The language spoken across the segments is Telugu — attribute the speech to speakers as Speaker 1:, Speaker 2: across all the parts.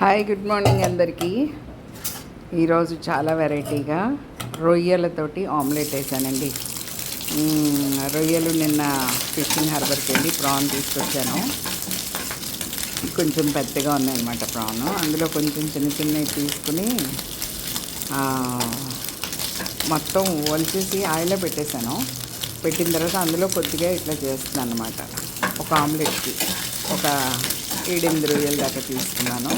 Speaker 1: హాయ్ గుడ్ మార్నింగ్ అందరికీ. ఈరోజు చాలా వెరైటీగా రొయ్యలతోటి ఆమ్లెట్ వేసానండి. రొయ్యలు నిన్న ఫిషింగ్ హార్బర్కి వెళ్ళి ప్రాన్ తీసుకొచ్చాను. కొంచెం పెద్దగా ఉందన్నమాట ప్రాన్. అందులో కొంచెం చిన్న చిన్నవి తీసుకుని మొత్తం ఒలిచేసి ఆయిల్లో పెట్టేశాను. పెట్టిన తర్వాత అందులో కొద్దిగా ఇట్లా చేస్తున్నాను అనమాట ఒక ఆమ్లెట్కి ఒక ఏడెనిమిది రొయ్యల దాకా తీసుకున్నాను.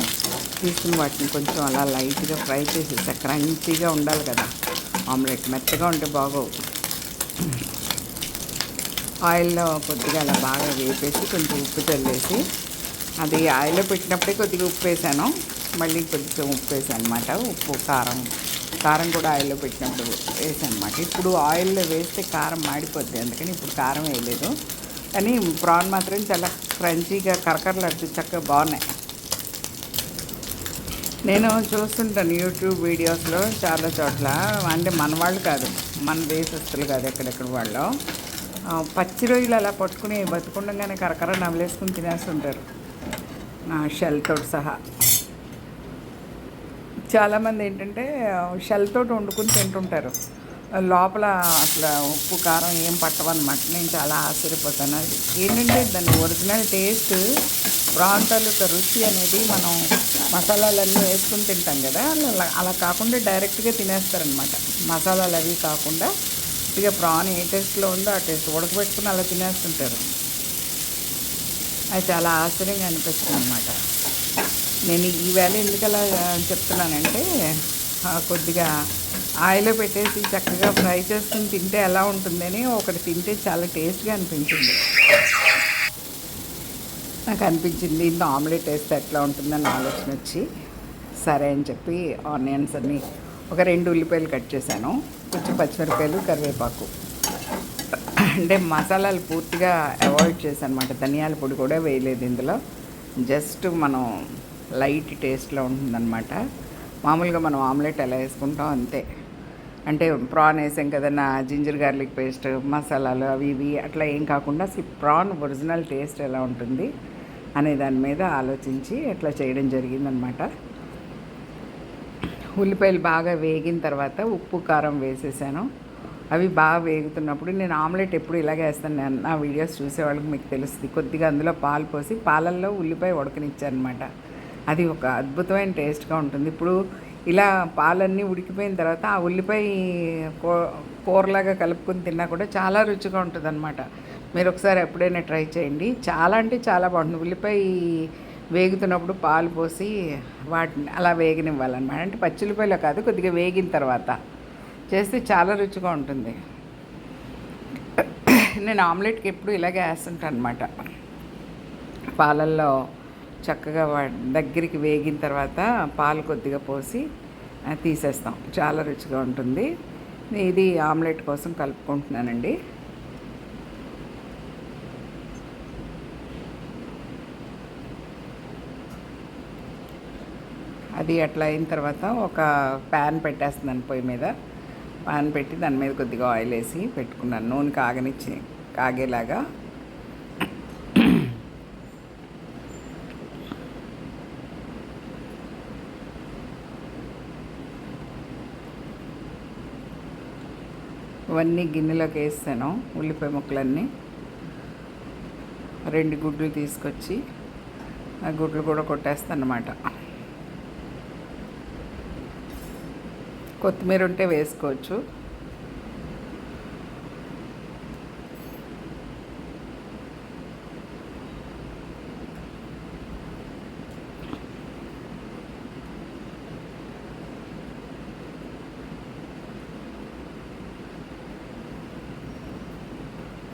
Speaker 1: తీసుకుని వాటిని కొంచెం అలా లైట్గా ఫ్రై చేసేసా క్రంచీగా ఉండాలి కదా. ఆమ్లెట్ మెత్తగా ఉంటే బాగోవు. ఆయిల్లో కొద్దిగా అలా బాగా వేపేసి కొంచెం ఉప్పు చల్లేసి అది ఆయిల్లో పెట్టినప్పుడే కొద్దిగా ఉప్పు వేసాను. మళ్ళీ కొంచెం ఉప్పు వేసాను అనమాట ఉప్పు కారం కారం కూడా ఆయిల్లో పెట్టినప్పుడు వేసాను అనమాట ఇప్పుడు ఆయిల్లో వేస్తే కారం మాడిపోద్ది. అందుకని ఇప్పుడు కారం వేయలేదు. కానీ ప్రాన్ మాత్రం చాలా క్రంచీగా కరకరలాడుతూ చక్కగా బాగున్నాయి. నేను చూస్తుంటాను యూట్యూబ్ వీడియోస్లో చాలా చోట్ల. అంటే మన వాళ్ళు కాదు మన దేశస్తులు కాదు ఎక్కడెక్కడ వాళ్ళు. పచ్చి రొయ్యలు అలా పట్టుకుని బతుకుండగానే కరకర నవలేసుకుని తినేస్తుంటారు. షెల్ తోటి సహా. చాలామంది ఏంటంటే షెల్ తోటి వండుకుని తింటుంటారు. లోపల అసలు ఉప్పు కారం ఏం పట్టవన్నమాట. నేను చాలా ఆశ్చర్యపోతాను. అది ఏంటంటే దాని ఒరిజినల్ టేస్ట్ ప్రాన్ తాలూకా రుచి అనేది మనం మసాలాలన్నీ వేసుకుని తింటాం కదా. అలా అలా కాకుండా డైరెక్ట్గా తినేస్తారనమాట మసాలాలు అవి కాకుండా ఇక ప్రాన్ ఏ టేస్ట్లో ఉందో ఆ టేస్ట్ ఉడకబెట్టుకుని అలా తినేస్తుంటారు. అది చాలా ఆశ్చర్యంగా అనిపిస్తుంది అనమాట నేను ఈవేళ ఎందుకు అలా చెప్తున్నానంటే కొద్దిగా ఆయిల్లో పెట్టేసి చక్కగా ఫ్రై చేసుకుని తింటే ఎలా ఉంటుందని ఒకటి తింటే చాలా టేస్ట్గా అనిపించింది. నాకు అనిపించింది ఇంత ఆమ్లెట్ వేస్తే ఎట్లా ఉంటుందని ఆలోచన వచ్చి సరే అని చెప్పి ఆనియన్స్ అన్ని ఒక రెండు ఉల్లిపాయలు కట్ చేశాను. కొంచెం పచ్చిమిరపాయలు కరివేపాకు. అంటే మసాలాలు పూర్తిగా అవాయిడ్ చేశాను అనమాట ధనియాల పొడి కూడా వేయలేదు ఇందులో. జస్ట్ మనం లైట్ టేస్ట్లో ఉంటుందన్నమాట. మామూలుగా మనం ఆమ్లెట్ ఎలా వేసుకుంటాం అంతే. అంటే ప్రాన్ వేసాం కదన్నా జింజర్ గార్లిక్ పేస్ట్ మసాలాలు అవి ఇవి అట్లా ఏం కాకుండా అసలు ప్రాన్ ఒరిజినల్ టేస్ట్ ఎలా ఉంటుంది అనే దాని మీద ఆలోచించి అట్లా చేయడం జరిగిందనమాట. ఉల్లిపాయలు బాగా వేగిన తర్వాత ఉప్పు కారం వేసేసాను. అవి బాగా వేగుతున్నప్పుడు నేను ఆమ్లెట్ ఎప్పుడు ఇలాగే వేస్తాను. నేను నా వీడియోస్ చూసే వాళ్ళకి మీకు తెలుస్తుంది. కొద్దిగా అందులో పాలు పోసి పాలల్లో ఉల్లిపాయ ఉడకనిచ్చాను అనమాట అది ఒక అద్భుతమైన టేస్ట్గా ఉంటుంది. ఇప్పుడు ఇలా పాలన్నీ ఉడికిపోయిన తర్వాత ఆ ఉల్లిపాయ కూ కూరలాగా కలుపుకొని తిన్నా కూడా చాలా రుచిగా ఉంటుంది మీరు ఒకసారి ఎప్పుడైనా ట్రై చేయండి. చాలా అంటే చాలా బాగుంటుంది. ఉల్లిపాయ వేగుతున్నప్పుడు పాలు పోసి వాటిని అలా వేగనివ్వాలన్నమాట. అంటే పచ్చిల్లిపాయలో కాదు కొద్దిగా వేగిన తర్వాత. చేస్తే చాలా రుచిగా ఉంటుంది. నేను ఆమ్లెట్కి ఎప్పుడు ఇలాగే వేస్తుంటాను అనమాట పాలల్లో చక్కగా వా దగ్గరికి వేగిన తర్వాత పాలు కొద్దిగా పోసి తీసేస్తాం. చాలా రుచిగా ఉంటుంది. ఇది ఆమ్లెట్ కోసం కలుపుకుంటున్నానండి. అది అట్లా అయిన తర్వాత ఒక ప్యాన్ పెట్టేస్తున్నాను పొయ్యి మీద. ప్యాన్ పెట్టి దాని మీద కొద్దిగా ఆయిల్ వేసి పెట్టుకున్నాను. నూనె కాగనిచ్చి కాగేలాగా. ఇవన్నీ గిన్నెలోకి వేస్తాను ఉల్లిపాయ ముక్కలన్నీ. రెండు గుడ్లు తీసుకొచ్చి ఆ గుడ్లు కూడా కొట్టేస్తాను అన్నమాట కొత్తిమీర ఉంటే వేసుకోవచ్చు.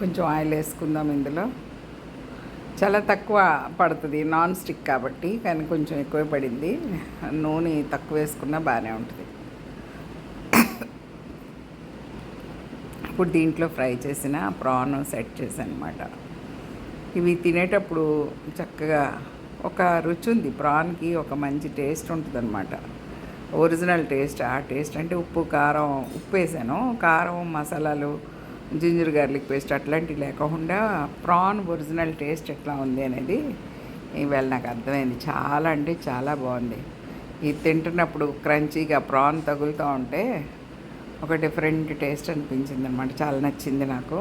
Speaker 1: కొంచెం ఆయిల్ వేసుకుందాం ఇందులో. చాలా తక్కువ పడుతుంది నాన్ స్టిక్ కాబట్టి కానీ కొంచెం ఎక్కువ పడింది. నూనె తక్కువ వేసుకున్నా బాగానే ఉంటుంది. ఇప్పుడు దీంట్లో ఫ్రై చేసిన ప్రాన్ సెట్ చేశాను అనమాట ఇవి తినేటప్పుడు చక్కగా ఒక రుచి ఉంది ప్రాన్కి ఒక మంచి టేస్ట్ ఉంటుంది అనమాట ఒరిజినల్ టేస్ట్ ఆ టేస్ట్ అంటే ఉప్పు కారం ఉప్పు వేసాను. కారం మసాలాలు జింజర్ గార్లిక్ పేస్ట్ అట్లాంటివి లేకుండా ప్రాన్ ఒరిజినల్ టేస్ట్ ఎట్లా ఉంది అనేది ఇవాళ నాకు అర్థమైంది. చాలా అంటే చాలా బాగుంది. ఇది తింటున్నప్పుడు క్రంచీగా ప్రాన్ తగులుతూ ఉంటే ఒక డిఫరెంట్ టేస్ట్ అనిపించింది అనమాట చాలా నచ్చింది నాకు.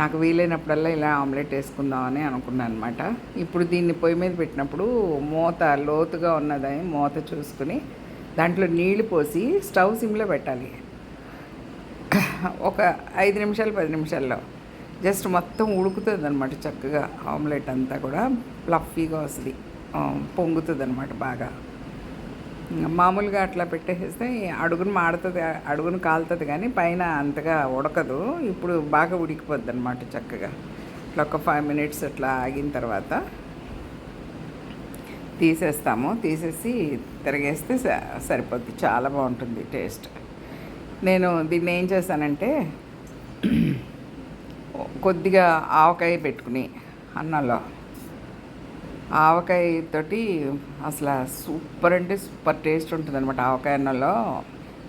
Speaker 1: నాకు వీలైనప్పుడల్లా ఇలా ఆమ్లెట్ వేసుకుందామని అనుకున్నాను అనమాట ఇప్పుడు దీన్ని పొయ్యి మీద పెట్టినప్పుడు మూత లోతుగా ఉన్నదని మూత చూసుకుని దాంట్లో నీళ్ళు పోసి స్టవ్ సిమ్లో పెట్టాలి. ఒక ఐదు నిమిషాలు పది నిమిషాల్లో. జస్ట్ మొత్తం ఉడుకుతుంది అనమాట చక్కగా. ఆమ్లెట్ అంతా కూడా ప్లఫీగా వస్తుంది. పొంగుతుంది అనమాట బాగా. మామూలుగా అట్లా పెట్టేస్తే అడుగును మాడుతుంది అడుగును కాలుతుంది కానీ పైన అంతగా ఉడకదు. ఇప్పుడు బాగా ఉడికిపోద్ది అనమాట చక్కగా. ఇట్లా ఒక ఫైవ్ మినిట్స్ అట్లా ఆగిన తర్వాత తీసేస్తాము. తీసేసి తిరగేస్తే సరిపోద్ది. చాలా బాగుంటుంది టేస్ట్. నేను దీన్ని ఏం చేశానంటే కొద్దిగా ఆవకాయ పెట్టుకుని అన్నంలో ఆవకాయతోటి అసలు సూపర్ అంటే సూపర్ టేస్ట్ ఉంటుంది అనమాట ఆవకాయ అన్నంలో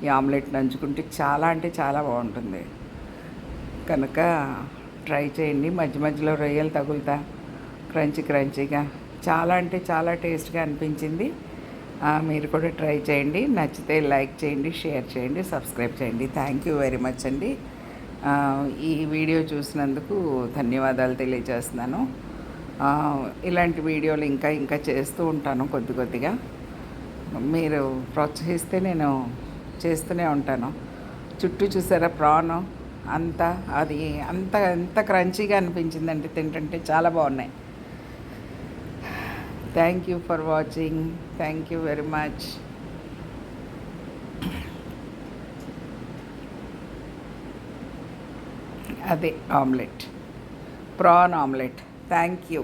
Speaker 1: ఈ ఆమ్లెట్ నంచుకుంటే చాలా అంటే చాలా బాగుంటుంది. కనుక ట్రై చేయండి. మధ్య మధ్యలో రొయ్యలు తగులుతా. క్రంచీ క్రంచీగా. చాలా అంటే చాలా టేస్ట్గా అనిపించింది. మీరు కూడా ట్రై చేయండి. నచ్చితే లైక్ చేయండి షేర్ చేయండి సబ్స్క్రైబ్ చేయండి. థ్యాంక్ యూ వెరీ మచ్ అండి. ఈ వీడియో చూసినందుకు ధన్యవాదాలు తెలియజేస్తున్నాను. ఇలాంటి వీడియోలు ఇంకా ఇంకా చేస్తూ ఉంటాను కొద్ది కొద్దిగా. మీరు ప్రోత్సహిస్తే నేను చేస్తూనే ఉంటాను. చుట్టూ చూసారా ప్రాన్ అంత అది అంత ఎంత క్రంచీగా అనిపించిందంటే తింటుంటే చాలా బాగున్నాయి. Thank you for watching thank you very much అదే omelette prawn omelette thank you